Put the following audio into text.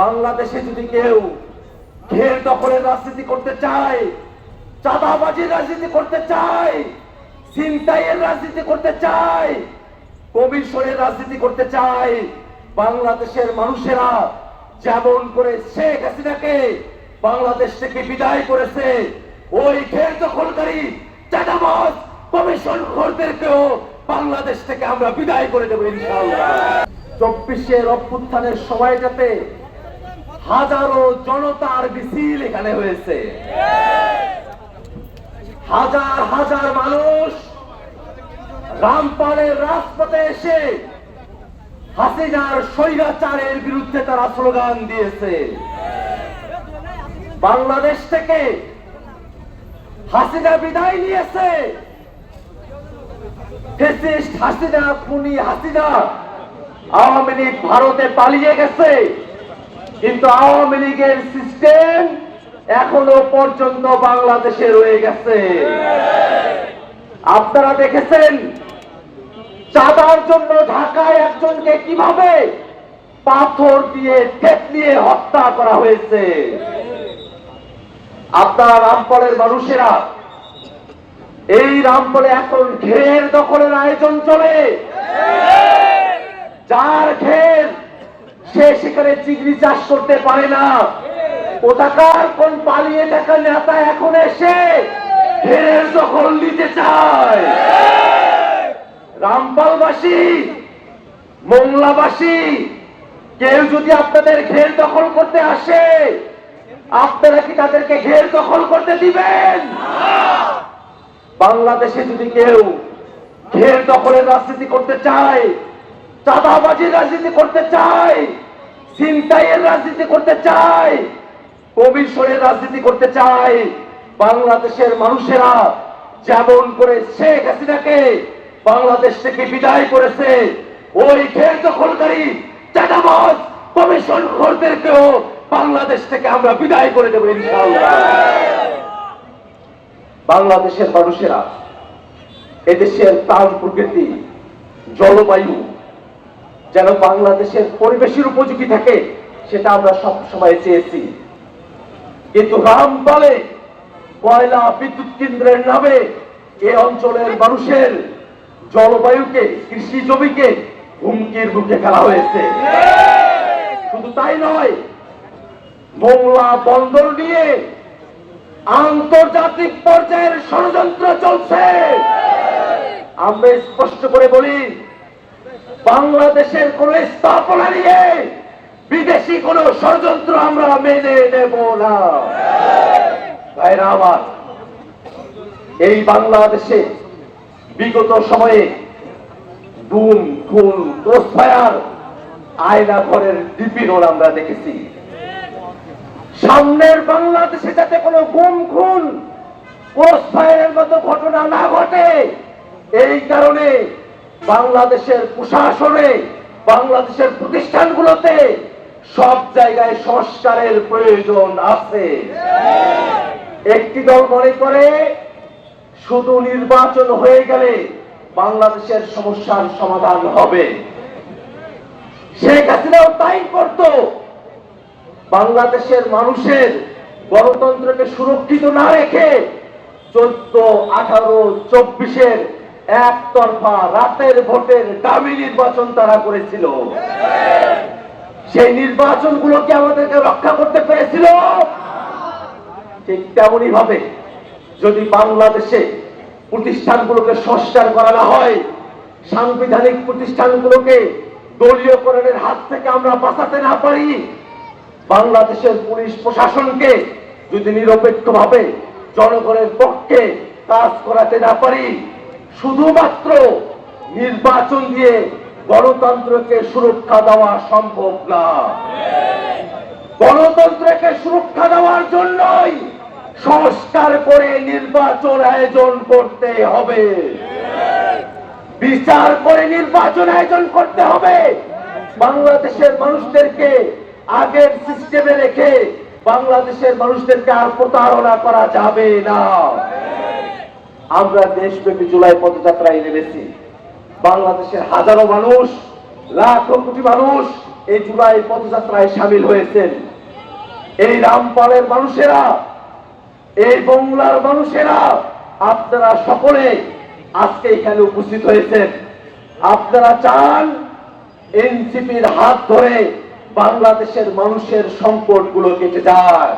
বাংলাদেশে যদি কেউ ঘের দখলের রাজনীতি করতে চায়, চাঁদাবাজির রাজনীতি করতে চায়, ছিনতাইয়ের রাজনীতি করতে চায় কমিশনের রাজনীতি করতে চায়, বাংলাদেশের মানুষেরা যেমন করে শেখ হাসিনাকে বাংলাদেশ থেকে বিদায় করেছে, ওই ঘের দখলকারী চাঁদাবাজ কমিশন খোরদেরকেও বাংলাদেশ থেকে আমরা বিদায় করে দেবো ইনশাআল্লাহ। চব্বিশের অভ্যুত্থানের সময়টাতে হাজারো জনতার মিছিল এখানে হয়েছে। হাজার হাজার মানুষ রামপালের রাজপথে এসে হাসিনার স্বৈরাচারের বিরুদ্ধে তারা স্লোগান দিয়েছে। বাংলাদেশ থেকে হাসিনা বিদায় নিয়েছে। হাসিনা, খুনি হাসিনা আওয়ামী লীগ ভারতে পালিয়ে গেছে। কিন্তু আওয়ামী লীগের সিস্টেম এখনও পর্যন্ত বাংলাদেশে রয়ে গেছে। আপনারা দেখেছেন? চাঁদার জন্য ঢাকায় একজনকে কীভাবে পাথর দিয়ে ঠেকলিয়ে হত্যা করা হয়েছে? আপনারা রামপলের মানুষেরা, এই রামপলে এখন ঘের দখলের আয়োজন চলে। যার ঘের সে সেখানে চিংড়ি চাষ করতে পারে না। কোথাকার কোন পালিয়ে থাকা নেতা এখন এসে ঘেরের দখল নিতে চায়। রামপালবাসী, মোংলাবাসী, কেউ যদি আপনাদের ঘের দখল করতে আসে, আপনারা কি তাদেরকে ঘের দখল করতে দিবেন? বাংলাদেশে যদি কেউ ঘের দখলের রাজনীতি করতে চায়, চাঁদাবাজির রাজনীতি করতে চায় ছিনতাইয়ের রাজনীতি করতে চায় কমিশনের রাজনীতি করতে চায়, বাংলাদেশের মানুষেরা যেমন করে শেখ হাসিনাকে বাংলাদেশ থেকে বিদায় করেছে, ওই ঘের দখলকারী চাঁদাবাজ কমিশন খোরদেরকেও বাংলাদেশ থেকে আমরা বিদায় করে দেবো বাংলাদেশের মানুষেরা এদেশের প্রাণ প্রকৃতি, জলবায়ু যেন বাংলাদেশের পরিবেশের উপযোগী থাকে সেটা আমরা সব সময় চেয়েছি। কিন্তু রামপালে কয়লা বিদ্যুৎ কেন্দ্রের নামে এ অঞ্চলের মানুষের জলবায়ুকে, কৃষি জমিকে হুমকির মুখে ফেলা হয়েছে। শুধু তাই নয়, মোংলা বন্দর নিয়ে আন্তর্জাতিক পর্যায়ের ষড়যন্ত্র চলছে। আমরা স্পষ্ট করে বলি, বাংলাদেশের কোন স্থাপনা নিয়ে বিদেশি কোন ষড়যন্ত্র আমরা মেনে নেব না। আমার, এই বাংলাদেশে বিগত সময়ে দুম, খুন ক্রসফায়ার আয়না ঘরের ডিপিরোল আমরা দেখেছি। সামনের বাংলাদেশে যাতে কোনো গুম, খুন ক্রসফায়ারের মতো ঘটনা না ঘটে, এই কারণে বাংলাদেশের প্রশাসনে, বাংলাদেশের প্রতিষ্ঠানগুলোতে সব জায়গায় সংস্কারের প্রয়োজন আছে। একটি দল মনে করে, শুধু নির্বাচন হয়ে গেলে বাংলাদেশের সমস্যার সমাধান হবে। শেখ হাসিনাও তাই করতো। বাংলাদেশের মানুষের গণতন্ত্রকে সুরক্ষিত না রেখে চোদ্দ, আঠারো, চব্বিশের একতরফা রাতের ভোটের দামি নির্বাচন তারা করেছিল। সেই নির্বাচন নির্বাচনগুলোকে আমাদেরকে রক্ষা করতে পেরেছিল। ঠিক তেমনই ভাবে যদি বাংলাদেশে প্রতিষ্ঠানগুলোকে সংস্কার করানো হয়, সাংবিধানিক প্রতিষ্ঠানগুলোকে দলীয়করণের হাত থেকে আমরা বাঁচাতে না পারি, বাংলাদেশের পুলিশ প্রশাসনকে যদি নিরপেক্ষভাবে জনগণের পক্ষে কাজ করাতে না পারি, শুধুমাত্র নির্বাচন দিয়ে গণতন্ত্রকে সুরক্ষা দেওয়া সম্ভব না। গণতন্ত্রকে সুরক্ষা দেওয়ার জন্যই সংস্কার করে নির্বাচন আয়োজন করতে হবে। বিচার করে নির্বাচন আয়োজন করতে হবে। বাংলাদেশের মানুষদেরকে আগের সিস্টেমে রেখে বাংলাদেশের মানুষদেরকে আর প্রতারণা করা যাবে না। আমরা দেশব্যাপী জুলাই পদযাত্রায় নেমেছি। বাংলাদেশের হাজারো মানুষ, লাখো কোটি মানুষ এই জুলাই পদযাত্রায় সামিল হয়েছেন। এই রামপালের মানুষেরা, এই বাংলার মানুষেরা, আপনারা সকলে আজকে এখানে উপস্থিত হয়েছেন। আপনারা চান এনসিপির হাত ধরে বাংলাদেশের মানুষের সংকটগুলো কেটে যায়।